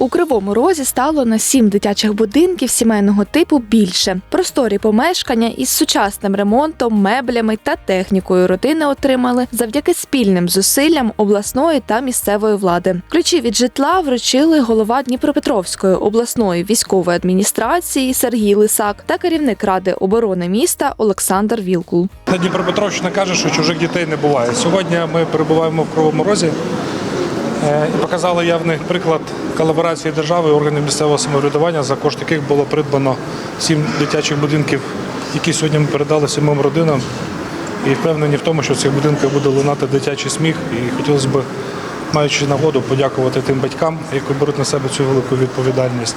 У Кривому Розі стало на сім дитячих будинків сімейного типу більше. Просторі помешкання із сучасним ремонтом, меблями та технікою родини отримали завдяки спільним зусиллям обласної та місцевої влади. Ключі від житла вручили голова Дніпропетровської обласної військової адміністрації Сергій Лисак та керівник ради оборони міста Олександр Вілкул. На Дніпропетровщина каже, що чужих дітей не буває. Сьогодні ми перебуваємо в Кривому Розі і показали явний приклад колаборації держави і органів місцевого самоврядування, за кошт яких було придбано сім дитячих будинків, які сьогодні ми передали сімом родинам. І впевнені в тому, що в цих будинках буде лунати дитячий сміх. І хотілося б, маючи нагоду, подякувати тим батькам, які беруть на себе цю велику відповідальність,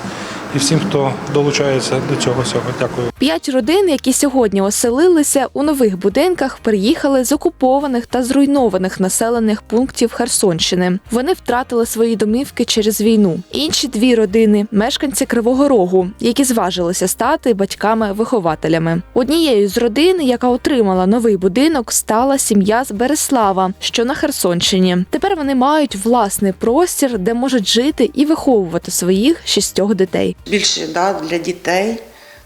і всім, хто долучається до цього всього. Дякую. П'ять родин, які сьогодні оселилися у нових будинках, приїхали з окупованих та зруйнованих населених пунктів Херсонщини. Вони втратили свої домівки через війну. Інші дві родини мешканці Кривого Рогу, які зважилися стати батьками-вихователями. Однією з родин, яка отримала новий будинок, стала сім'я з Береслава, що на Херсонщині. Тепер вони мають власний простір, де можуть жити і виховувати своїх шістьох дітей. Більше да, для дітей,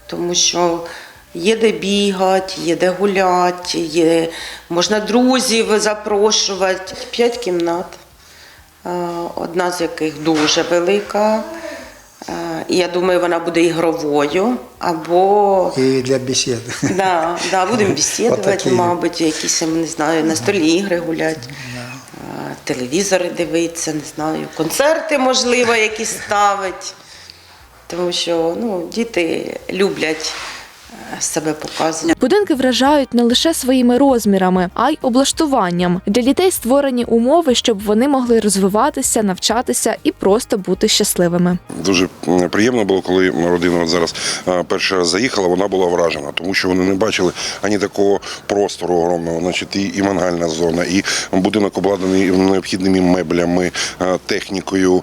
тому що є де бігати, є де гуляти, є, можна друзів запрошувати. П'ять кімнат, е, одна з яких дуже велика. е, І я думаю, вона буде ігровою або и для бесед. да, да, будемо бесідувати, мабуть, якісь не знаю, на столі ігри гуляти, телевізори дивитися, не знаю, концерти, можливо, якісь ставить. Тому що ну, діти люблять себе показувати. Будинки вражають не лише своїми розмірами, а й облаштуванням. Для дітей створені умови, щоб вони могли розвиватися, навчатися і просто бути щасливими. Дуже приємно було, коли родина от зараз е, перший раз заїхала, вона була вражена, тому що вони не бачили ані такого простору огромного, значить, і, і мангальна зона, і будинок обладнаний необхідними меблями, е, технікою.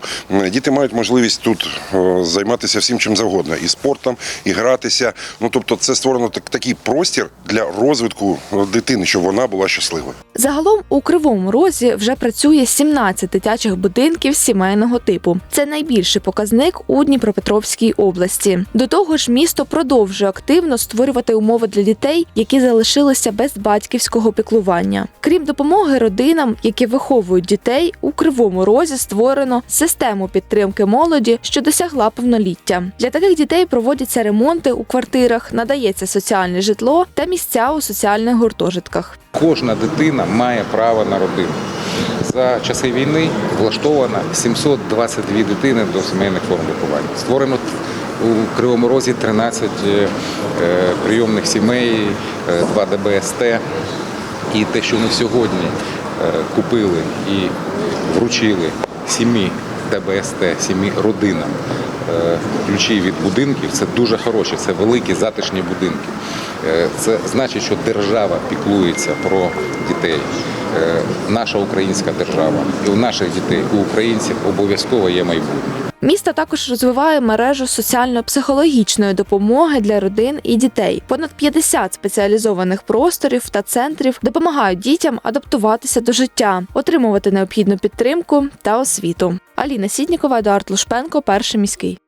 Діти мають можливість тут е, займатися всім чим завгодно, і спортом, і гратися. Ну тобто, це створено так, такий простір для розвитку е, дитини, щоб вона була щасливою. Загалом у Кривому Розі вже працює 17 дитячих будинків сімейного типу. Це найбільший показник у Дніпропетровській області. До того ж, місто продовжує активно створювати умови для дітей, які залишилися без батьківського піклування. Крім допомоги родинам, які виховують дітей, у Кривому Розі створено систему підтримки молоді, що досягла повноліття. Для таких дітей проводяться ремонти у квартирах, надається соціальне житло та місця у соціальних гуртожитках. Кожна дитина має право на родину. За часи війни влаштовано 722 дитини до сімейних форм виховання. Створено у Кривому Розі 13 е, е, прийомних сімей, е, 2 ДБСТ. І те, що ми сьогодні е, купили і вручили сімі ДБСТ, сімі родинам е, ключі від будинків, це дуже хороші, це великі затишні будинки. Е, Це значить, що держава піклується про дітей. Е, Наша українська держава. І у наших дітей, у українців обов'язково є майбутнє. Місто також розвиває мережу соціально-психологічної допомоги для родин і дітей. Понад 50 спеціалізованих просторів та центрів допомагають дітям адаптуватися до життя, отримувати необхідну підтримку та освіту. Аліна Сітнікова, Едуард Лушпенко, перший міський.